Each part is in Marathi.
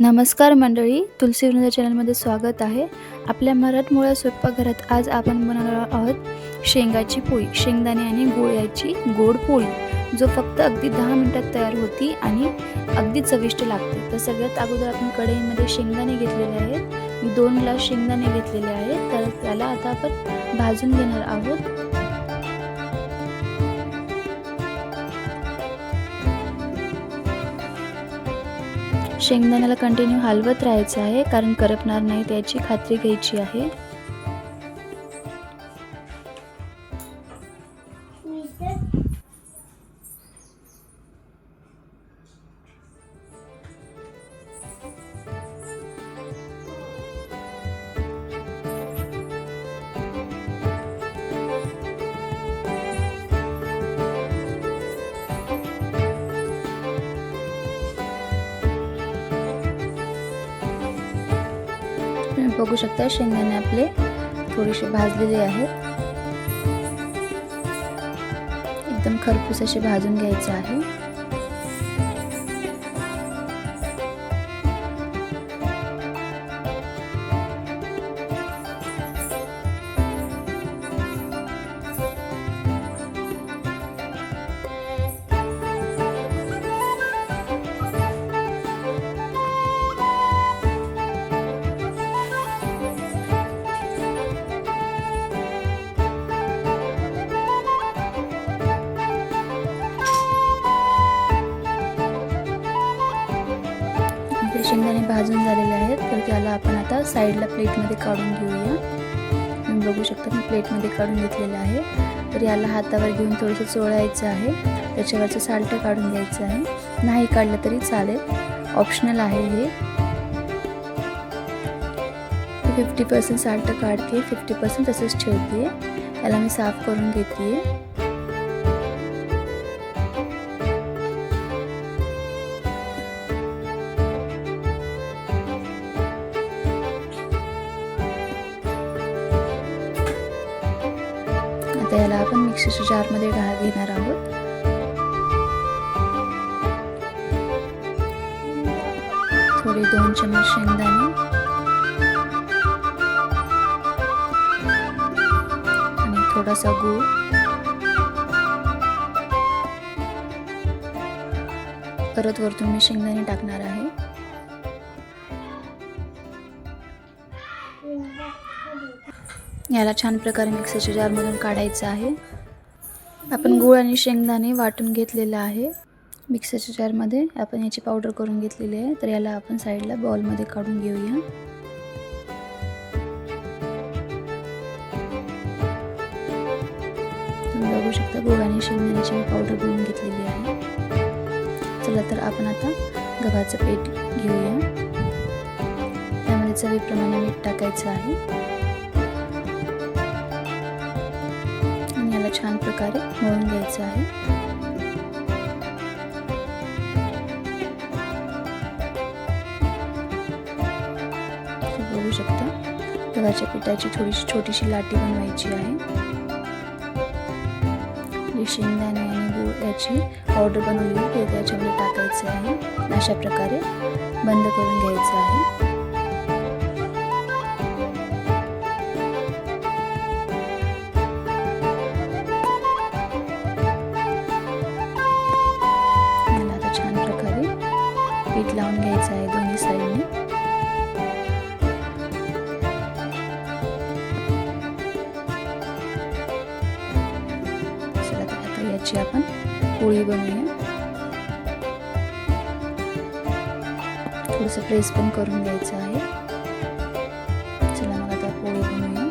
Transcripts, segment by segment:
नमस्कार मंडळी तुलसी वृंदा चॅनलमध्ये स्वागत आहे. आपल्या मराठमोळ्या स्वयंपाकघरात आज आपण बनवणार आहोत शेंगाची पोळी. शेंगदाणे आणि गोळ्याची याची गोड पोळी. जो फक्त अगदी दहा मिनटात तयार होती आणि अगदी चविष्ट लागते. तर सगळ्यात अगोदर आपण कढईमध्ये शेंगदाणे घेतलेले आहेत. मी दोन ग्लास शेंगदाणे घेतलेले आहेत. तर त्याला आता आपण भाजून घेणार आहोत. शेंगदाण्याला कंटिन्यू हलवत राहायचं आहे कारण करपणार नाही त्याची खात्री घ्यायची आहे. बघू शकता शेंगदाणे आपले थोडेसे भाजलेले आहेत. एकदम खरपूस असे भाजून घ्यायचे आहे. शेंगदाणे भाजून झालेले आहेत. तर त्याला आपण आता साईडला प्लेटमध्ये काढून घेऊया. तुम्ही बघू शकता मी प्लेटमध्ये काढून घेतलेलं आहे. तर याला हातावर घेऊन थोडंसं चोळायचं आहे. त्याच्यावरचं साल्ट काढून घ्यायचं आहे. नाही काढलं तरी चालेल. ऑप्शनल आहे हे. फिफ्टी पर्सेंट साल्ट काढते. फिफ्टी पर्सेंट तसंच ठेवते याला मी साफ करून घेते. आता याला आपण मिक्सरच्या जारमध्ये घा घेणार आहोत. थोडे दोन चमच शेंगदाणे. आणि थोडासा गूळ. परत वरतून मी शेंगदाणे टाकणार आहे. याला छान प्रकारे मिक्सरच्या जारमधून काढायचं आहे. आपण गूळ आणि शेंगदाणे वाटून घेतलेलं आहे. मिक्सरच्या जारमध्ये आपण याची पावडर करून घेतलेली आहे. तर याला आपण साईडला बॉलमध्ये काढून घेऊया. तुम्ही बघू शकता गूळ आणि शेंगदाण्याची मी पावडर बनवून घेतलेली आहे. चला तर आपण आता गव्हाचं पीठ घेऊया. त्यामध्ये चवीप्रमाणे मीठ टाकायचं आहे. ह्याला छान प्रकारे मळून घ्यायचं आहे. बघू शकता. गव्हाच्या पिठाची थोडीशी छोटीशी लाटी बनवायची आहे. म्हणजे शेंगदाणे आणि गूळ याची पावडर बनवली ते त्याच्यामध्ये टाकायचं आहे. अशा प्रकारे बंद करून घ्यायचं आहे. याची आपण. पोळी बनवूया. थोडंसं प्रेस पण करून घ्यायचं आहे. चला मग आता पोळी बनवूया.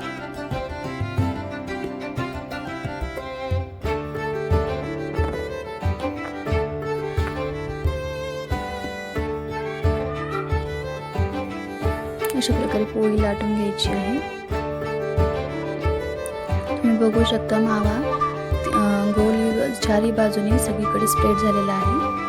अशा प्रकारे पोळी लाटून घ्यायची आहे. तुम्ही बघू शकता मावा. चारी बाजूने सगळीकडे स्प्रेड झालेला आहे.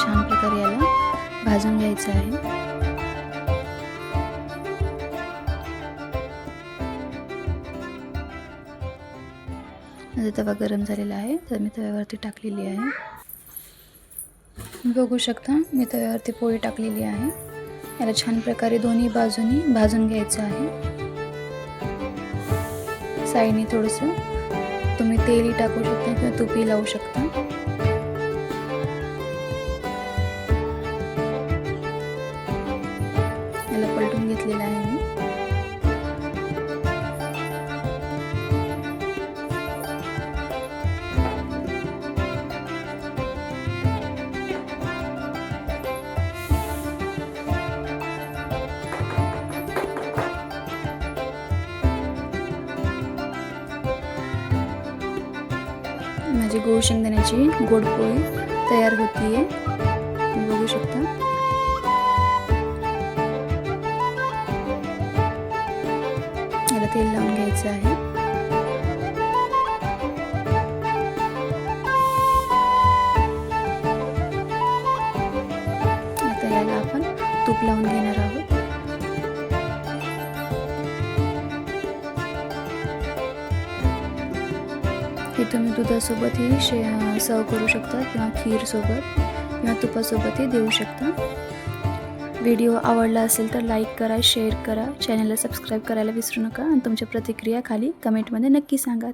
छान प्रकारे याला भाजून घ्यायचं आहे. माझा तवा गरम झालेला आहे. तर मी तव्यावरती टाकलेली आहे. बघू शकता. मी तव्यावरती पोळी टाकलेली आहे. याला छान प्रकारे दोन्ही बाजूनी भाजून घ्यायचं आहे. साईडने थोडंसं तुम्ही तेलही टाकू शकता किंवा तुपही लावू शकता. याला पलटून घेतलेलं आहे माझी गोड शेंगदाण्याची गोड पोळी तयार होतीये. तुम्ही बघू शकता. याला तेल लावून घ्यायचं आहे. आता याला आपण तूप लावून घेणार आहोत. तुम्ही दुधासोबतही शे सर्व करू शकता किंवा खीरसोबत किंवा तुपासोबतही देऊ शकता. व्हिडिओ आवडला असेल तर लाईक करा शेअर करा. चॅनलला सबस्क्राईब करायला विसरू नका आणि तुमच्या प्रतिक्रिया खाली कमेंटमध्ये नक्की सांगा.